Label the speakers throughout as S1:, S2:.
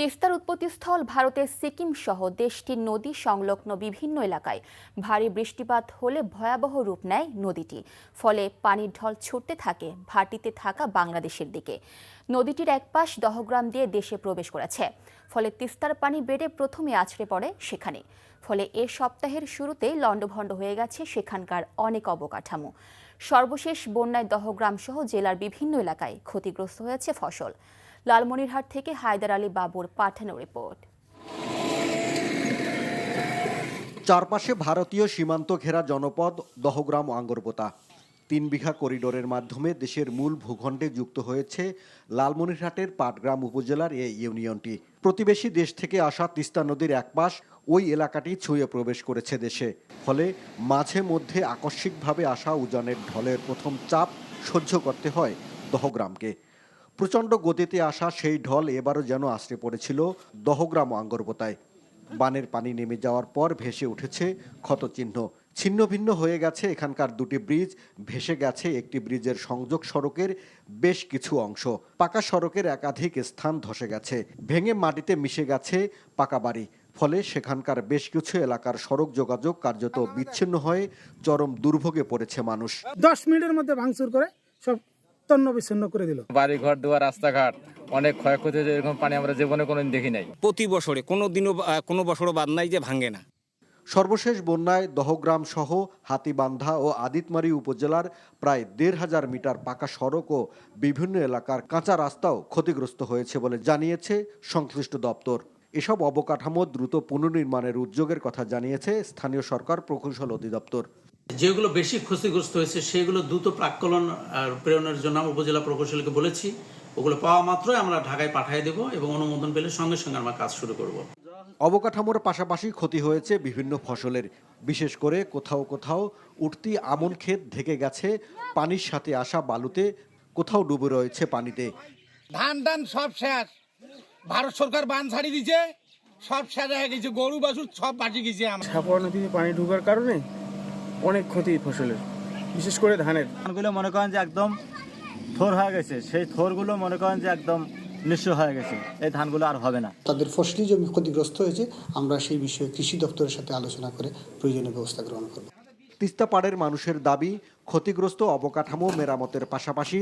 S1: তিস্তার উৎপত্তিস্থল ভারতের সিকিম সহ দেশটির নদী সংলগ্ন বিভিন্ন এলাকায় ভারী বৃষ্টিপাত হলে ভয়াবহ রূপ নেয় নদীটি। ফলে পানির ঢল ছুটতে থাকে ভাটিতে থাকা বাংলাদেশের দিকে। নদীটির এক পাশ দহগ্রাম দিয়ে দেশে প্রবেশ করেছে। ফলে তিস্তার পানি বেড়ে প্রথমে আছড়ে পড়ে সেখানে। ফলে এ সপ্তাহের শুরুতেই লণ্ডভণ্ড হয়ে গেছে সেখানকার অনেক অবকাঠামো। সর্বশেষ বন্যায় দহগ্রাম সহ জেলার বিভিন্ন এলাকায় ক্ষতিগ্রস্ত হয়েছে ফসল। লালমনিরহাট থেকে হায়দার আলী বাবুর পাঠানো রিপোর্ট।
S2: চারপাশে ভারতীয় সীমান্ত ঘেরা জনপদ, দহগ্রাম আঙ্গরপোতা। তিন বিঘা করিডোরের মাধ্যমে দেশের মূল ভূখণ্ডে যুক্ত হয়েছে লালমনিরহাটের পাটগ্রাম উপজেলার এই ইউনিয়নটি। প্রতিবেশী দেশ থেকে আসা তিস্তা নদীর এক পাশ ওই এলাকাটি ছুঁয়ে প্রবেশ করেছে দেশে। ফলে মাঝে মধ্যে আকস্মিকভাবে আসা উজানের ঢলের প্রথম চাপ সহ্য করতে হয় দহগ্রামকে। প্রচণ্ড গতিতে আসা সেই ঢল এবারও যেন আশ্রে পড়েছিল দহগ্রাম আঙ্গরপোতায়। বানের পানি নেমে যাওয়ার পর ভেসে উঠেছে ক্ষতচিহ্ন। ছিন্ন ভিন্ন হয়ে গেছে এখানকার দুটি ব্রিজ, ভেসে গেছে একটি ব্রিজের সংযোগ সড়কের বেশ কিছু অংশ। পাকা সড়কের একাধিক স্থান ধসে গেছে। ভেঙে মাটিতে মিশে গেছে পাকা বাড়ি। ফলে সেখানকার বেশ কিছু এলাকার সড়ক যোগাযোগ কার্যত বিচ্ছিন্ন হয়ে চরম দুর্ভোগে পড়েছে মানুষ।
S3: দশ মিনিটের মধ্যে ভাঙচুর করে সব তন্ন বিচ্ছিন্ন করে দিল।
S4: বাড়ি ঘর দুয়ার রাস্তাঘাট অনেক ক্ষয়ক্ষতি হয়েছে এরকম পানি আমরা জীবনে কোনোদিন দেখি নাই।
S5: প্রতি বছরে কোনো দিনও কোনো বছরও বাদ নাই যে ভাঙে না।
S2: সর্বশেষ বন্যায় দহগ্রাম সহ হাতিবান্ধা ও আদিতমারি উপজেলার প্রায় দেড় হাজার মিটার পাকা সড়ক ও বিভিন্ন এলাকার কাঁচা রাস্তাও ক্ষতিগ্রস্ত হয়েছে বলে জানিয়েছে সংশ্লিষ্ট দপ্তর। এসব অবকাঠামো দ্রুত পুনর্নির্মাণের উদ্যোগের কথা জানিয়েছে স্থানীয় সরকার প্রকৌশল অধিদপ্তর।
S6: যেগুলো বেশি ক্ষতিগ্রস্ত হয়েছে সেগুলো দ্রুত প্রাক্কলন আর প্রেরণের জন্য আমরা উপজেলা প্রকৌশলীকে বলেছি ওগুলো পাওয়া মাত্রই আমরা ঢাকায় পাঠিয়ে দেব এবং অনুমোদন পেলে সঙ্গে সঙ্গে আমরা কাজ শুরু করব।
S2: অবকাঠামোর পাশাপাশি ক্ষতি হয়েছে বিভিন্ন ফসলের বিশেষ করে কোথাও কোথাও উঠতি আমন ক্ষেত ঢেকে গেছে পানির সাথে আসা বালুতে কোথাও ডুবে রয়েছে পানিতে।
S7: ধান টান সব শেষ। ভারত সরকার বান ছাড়ি দিছে সব শেষ হয়ে গেছে গরু বাছুর সব বাঁচি গেছে আমার।
S3: ছাপড়া নদীতে পানি ঢোকার কারণে অনেক ক্ষতি ফসলের বিশেষ করে ধানের।
S8: ধানগুলো মনে করেন যে একদম থোর হয়ে গেছে সেই থোরগুলো মনে করেন যে একদম নিঃস্ব হয়ে গেছে এই ধানগুলো আর হবে না।
S9: তাদের ফসলি জমি ক্ষতিগ্রস্ত হয়েছে আমরা সেই বিষয়ে কৃষি দপ্তরের সাথে আলোচনা করে প্রয়োজনীয় ব্যবস্থা গ্রহণ করব।
S2: তিস্তা পাড়ের মানুষের দাবি ক্ষতিগ্রস্ত অবকাঠামো মেরামতের পাশাপাশি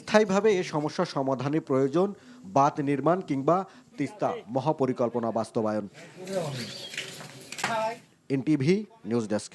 S2: স্থায়ীভাবে এ সমস্যা সমাধানে প্রয়োজন বাঁধ নির্মাণ কিংবা তিস্তা মহাপরিকল্পনা বাস্তবায়ন। NTV news desk.